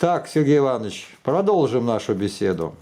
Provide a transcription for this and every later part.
Так, Сергей Иванович, продолжим нашу беседу.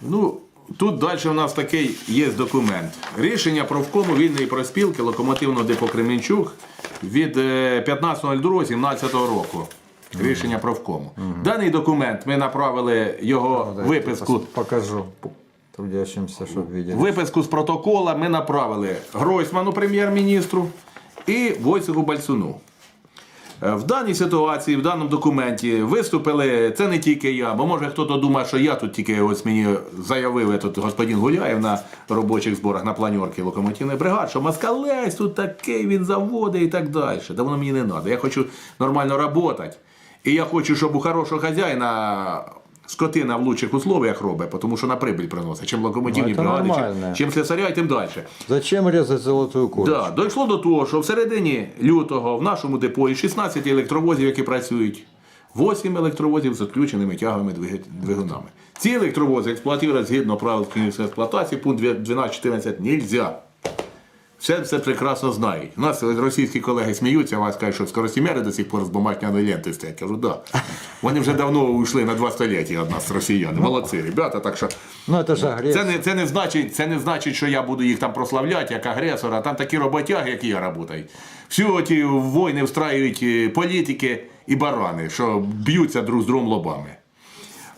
Ну, тут далі у нас такий є документ. Рішення правкому вільної проспілки локомотивного депо Кременчук від е, 15.02.17 року. Рішення правкому. Даний документ ми направили його Дайте виписку. Покажу трудящимся, чтобы видели. Виписку з протокола ми направили Гройсману, прем'єр-міністру, і Войцеху Бальцуну. Е, В даній ситуації, в даному документі виступили, це не тільки я, бо може хтось думає, що я тут тільки ось мені заявив тут господин Гуляєв на робочих зборах на планьорки локомотивної бригад, що Москалець тут такий, він заводить і так далі. Да воно мені не треба. Я хочу нормально працювати. І я хочу, щоб у хорошого хазяїна скотина в лучших условиях робить, тому що на прибиль приносить. Чим локомотивні Ну, бригади, чим, чим слесаря, тим далі. Зачем резать золотую курочку? Да, дійшло до того, що в середині лютого в нашому депо із 16 електровозів, які працюють, 8 електровозів з відключеними тяговими двигунами. Ці електровози експлуатувати згідно правил клінічної експлуатації, пункт 12.14 нельзя. Все це прекрасно знають. У нас російські колеги сміються, вас кажуть, що скоростімери до сих пор з бумажняної ленти стоять. Кажу, да. Вони вже давно ушли на два століття від нас, росіяни. Молодці, ребята. Так що Ну же агрессия. це не, це, не значить, це не значить, що я буду їх там прославляти як агресора. Там такі роботяги, як і я працюють. Всі ті війни встраюють е, політики і барани, що б'ються друг з другом лобами.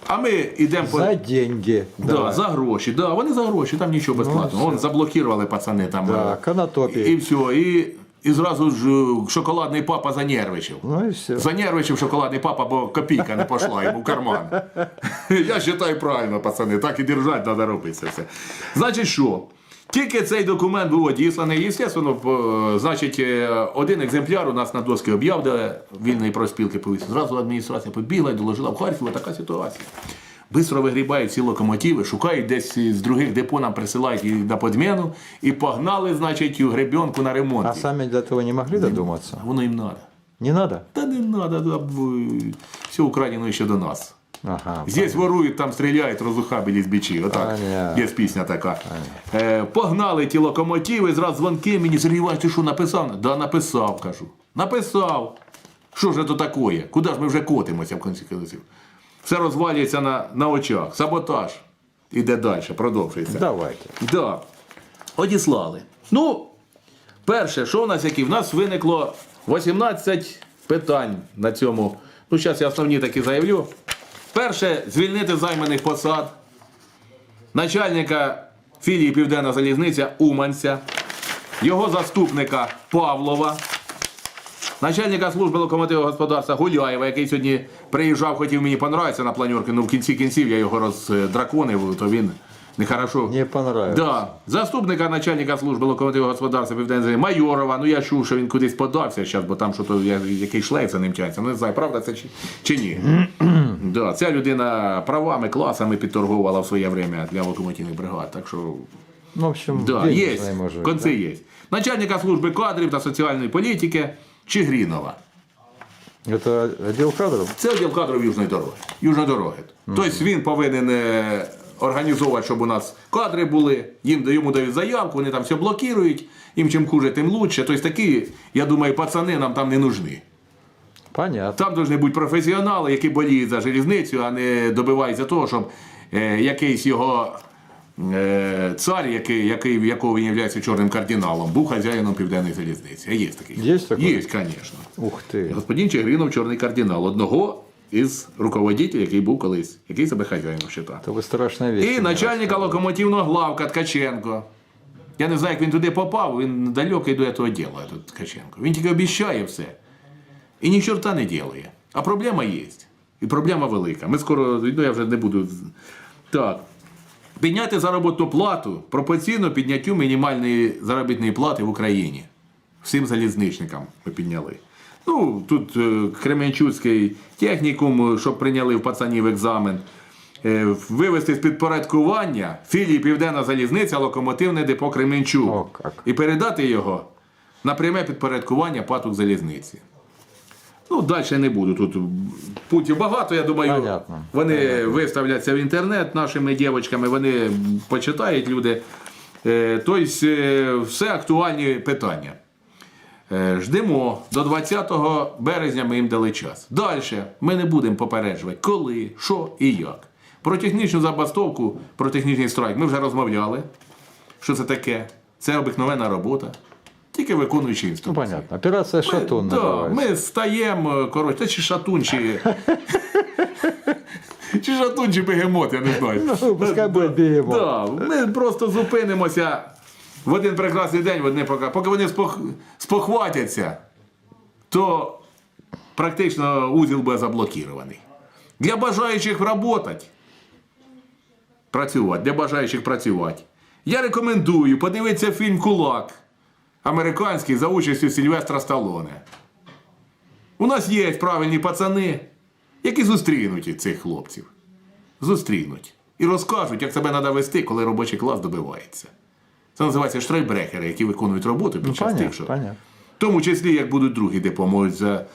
А ми йдемо по. За деньги. Да, за гроші, да, вони за гроші, там нічого безплатно. Вон заблокували пацани там. Да, е, конотопі. І все. І, і зразу ж е, шоколадний папа занервичив. Ну і все. Занервичив шоколадний папа, бо копійка не пішла йому в карман. Я вважаю правильно, пацани, так і держать, треба робити це все. Значить, що? Тільки цей документ був одісланий. Звісно, значить, е, один екземпляр у нас на доски об'яв, де вільної проспілки повісив. Зразу адміністрація побігла і доложила в Харкові така ситуація. Бистро вигрібають ці локомотиви, шукають десь з других депо нам присилають їх на подміну і погнали, значить, у гребенку на ремонт. А сами до этого не могли додуматься? Воно їм треба. Не надо? Та не да, все Україну ще до нас. Ага. Здесь ворують, там стріляють, розухабілі з бичі. Отак. Понятно. Є пісня така. Е, погнали ті локомотиви, зразу дзвонки мені, Сергій Іванович, ти що написав? Да, написав, кажу. Написав. Що ж це таке? Куди ж ми вже котимося в кінці кінців? Все розвалюється на, на очах. Саботаж. Іде далі, продовжується. Давайте. Да. Одіслали. Ну, перше, що в нас які? В нас виникло 18 питань на цьому. Ну, зараз я основні такі заявлю. Перше, звільнити займаних посад. Начальника філії Південна залізниця Уманця, його заступника Павлова, начальника служби локомотивного господарства Гуляєва, який сьогодні приїжджав, хотів мені понравитися на планерки, ну в кінці кінців я його роздраконив, то він нехорошо. Не понравилось. Да. Заступника начальника служби локомотивного господарства Південної Майорова. Ну я чув, що він кудись подався зараз, бо там що який шлейф за ним тягнеться. Ну не знаю, правда це чи, чи ні. Да. Ця людина правами, класами підторгувала в своє время для локомотивних бригад. Так що Ну, в общем, да, є. Конці да. є. Начальника служби кадрів та соціальної політики Чигрінова. Это отдел кадров? Це відділ кадрів Южної дороги. Южної дороги. Тобто він повинен е, організовувати, щоб у нас кадри були, їм йому дають заявку, вони там все блокують, їм чим хуже, тим лучше. Тобто такі, я думаю, пацани нам там не нужні. Понятно. Там повинні бути професіонали, які боліють за железницю, а не добиваються того, щоб е, якийсь його е, цар, який, який, якого він є чорним кардиналом, був хазяїном південної залізниці. А є такий? Є такий? Є, звісно. Ух ты. Господин Чигринов чорний кардинал, одного із руководителів, який був колись, який себе хазяїном вважав. Это вы страшная вещь. І мне начальника локомотивного главка Ткаченко. Я не знаю, як він туди попав, він далекий до цього діла, тут Ткаченко. Він тільки обіцяє все. І ні чорта не ділає. А проблема є. І проблема велика. Ми скоро, ну я вже не буду. Так. Підняти заробітну плату пропорційно підняттю мінімальної заробітної плати в Україні. Всім залізничникам ми підняли. Ну, тут е, Кременчуцький технікум, щоб прийняли в пацанів екзамен. Е, Вивести з підпорядкування філії Південна залізниця локомотивне депо Кременчук. О. І передати його на пряме підпорядкування паток залізниці. Ну, далі не буду. Тут путів багато, я думаю. Понятно. Вони виставляться в інтернет нашими дівчатками, вони почитають люди. Тобто, все актуальні питання. Е, Ждемо до 20 березня ми їм дали час. Далі ми не будемо попереджувати, коли, що і як. Про технічну забастовку, про технічний страйк ми вже розмовляли. Що це таке? Це обикновена робота. Тільки виконуючи Ну, інструкції. понятно. Операция «Шатун» да, ми стаємо, коротше, та чи шатун, чи. чи шатун, чи бегемот, я не знаю. Ну, пускай буде бегемот. Да, ми просто зупинимося в один прекрасний день, в одне поки, поки вони спох... спохватяться, то практично узіл буде заблокірований. Для бажаючих працювати, працювати, для бажаючих працювати. Я рекомендую подивитися фільм Кулак американський за участю Сільвестра Сталоне. У нас є правильні пацани, які зустрінуть цих хлопців. Зустрінуть. І розкажуть, як себе треба вести, коли робочий клас добивається. Це називається штрейбрехери, які виконують роботу під Ну, час тих, що. В тому числі, як будуть другі депо, можуть за.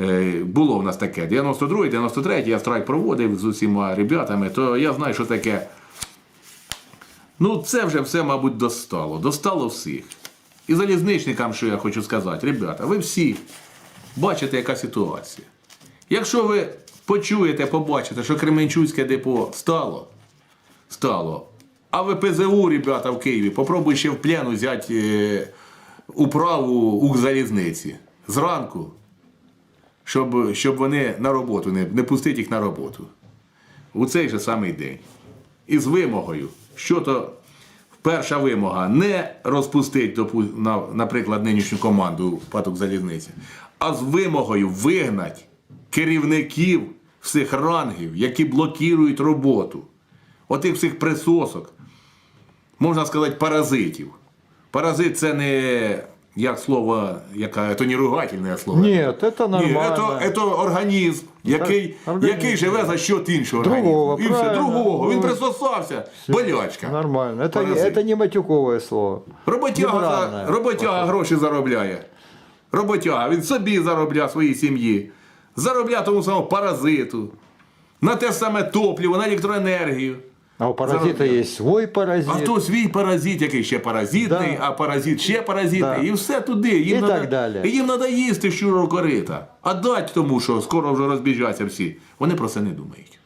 е, Було в нас таке 92-й, 93-й, я страйк проводив з усіма ребятами, то я знаю, що таке. Ну, це вже все, мабуть, достало. Достало всіх. І залізничникам, що я хочу сказати, ребята, ви всі бачите, яка ситуація. Якщо ви почуєте, побачите, що Кременчуцьке депо стало, стало. А ви ПЗУ, ребята, в Києві, попробуй ще в плен взяти е, управу Укрзалізниці зранку, щоб, щоб вони на роботу, не, не пустити їх на роботу. У цей же самий день. І з вимогою, що то перша вимога не розпустити, наприклад, нинішню команду паток залізниці, а з вимогою вигнати керівників всіх рангів, які блокують роботу. Отих всіх присосок, можна сказати, паразитів. Паразит це не як слово, яке, це не ругательне слово. Нет, это Ні, нормально. це, це організм, який, організм. який живе за счет іншого Другого, організму. І все, правильно. другого. Він Ну, присосався. Болячка. Нормально. Это, Паразит. это не матюковое слово. Роботяга, Неправильно. за- роботяга гроші заробляє. Роботяга, він собі заробляє своїй сім'ї. Заробляє тому самому паразиту. На те саме топливо, на електроенергію. А у паразита есть свой паразит. А то свій паразит, який ще паразитний, Да. а паразит ще паразитний, Да. і все туди. Їм І надо, так далі. І їм треба їсти щуро корита. А дать тому, що скоро вже розбіжаться всі. Вони про це не думають.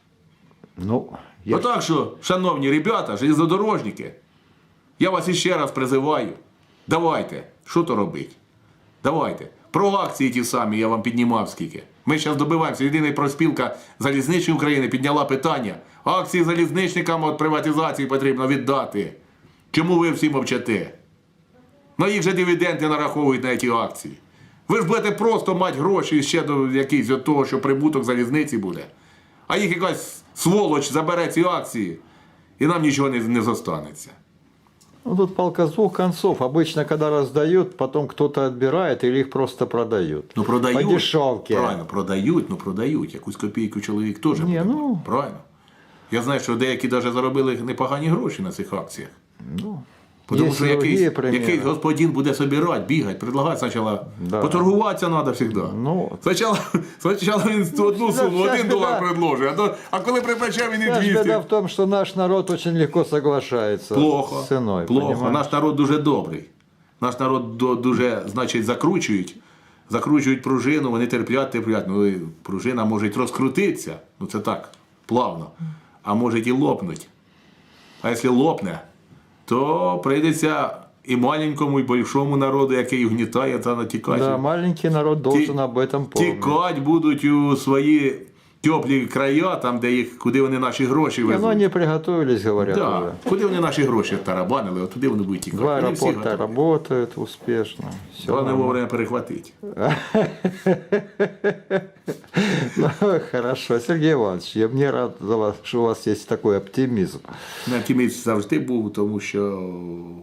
Ну, я... Отак що, шановні ребята, железнодорожники, я вас іще раз призиваю. Давайте, що то робить? Давайте. Про акції ті самі я вам піднімав скільки. Ми зараз добиваємося. Єдина проспілка залізничної України підняла питання. Акції залізничникам від приватизації потрібно віддати. Чому ви всі мовчите? На їх же дивіденди нараховують на ці акції. Ви ж будете просто мати гроші ще до якісь від того, що прибуток залізниці буде. А їх якась сволоч забере ці акції, і нам нічого не, не зостанеться. Ну, тут палка с двух концов. Обычно, когда раздают, потом кто-то отбирает или их просто продают. Ну продають. По дешевке. Правильно, продають, ну продають. Якусь копійку чоловік теж буде. ну. Правильно. Я знаю, що деякі навіть заробили непогані гроші на цих акціях. Ну, Тому що якийсь, якийсь господин буде собирати, бігати, предлагати спочатку. Да. Поторгуватися треба завжди. Ну. Спочатку, спочатку він одну суму, один долар предложить, а, то, а коли припече, він і 200. беда в том, что наш народ очень легко соглашается Плохо. с ценой. Плохо. понимаешь? Наш народ дуже добрий. Наш народ дуже, значить, закручують. Закручують пружину, вони терплять, терплять. Ну, пружина може розкрутитися. Ну це так, плавно. А може і лопнуть. А якщо лопне, то прийдеться і маленькому, і большому народу, який угнітає та натікає. Да, маленький народ должен об этом помнить. Тікать будуть у свої теплі края, там, де їх, куди вони наші гроші Не, везуть. ну они приготовились, говорят Да. уже. Куди вони наші гроші тарабанили, от туди вони будуть тікати. Два Вони всі аэропорта готові. работают успешно. Все Головне вовремя перехватити. Хорошо, Сергей Иванович, я мне рад за вас, что у вас есть такой оптимизм. На оптиміст завжди був, тому що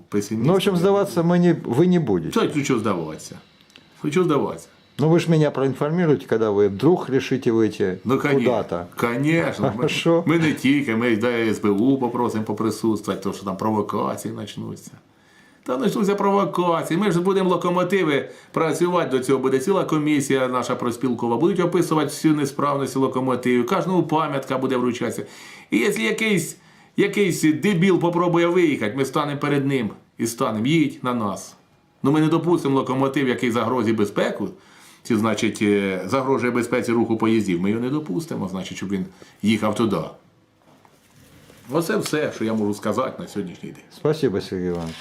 песиміст. Ну, в общем, сдаваться мы не, вы не будете. Що хочу здаватися? Хочу здаватися. Ну, вы же меня проинформируете, когда вы вдруг решите выйти Ну, куда-то. Конечно. Ми, Хорошо. ми не тільки, ми йде СБУ попросимо поприсутствувати, тому що там провокації почнуться. Та почнуться провокації. Ми ж будемо локомотиви працювати до цього. Буде ціла комісія наша проспілкова. Будуть описувати всю несправність локомотивів. Кожному пам'ятка буде вручатися. І якщо якийсь, якийсь дебіл попробує виїхати, ми станемо перед ним і станемо. Їдь на нас. Ну ми не допустимо локомотив, який загрозі безпеку, чи, значить, е, загрожує безпеці руху поїздів. Ми його не допустимо, значить, щоб він їхав туди. Оце все, що я можу сказати на сьогоднішній день. Спасибо, Сергій Иванович.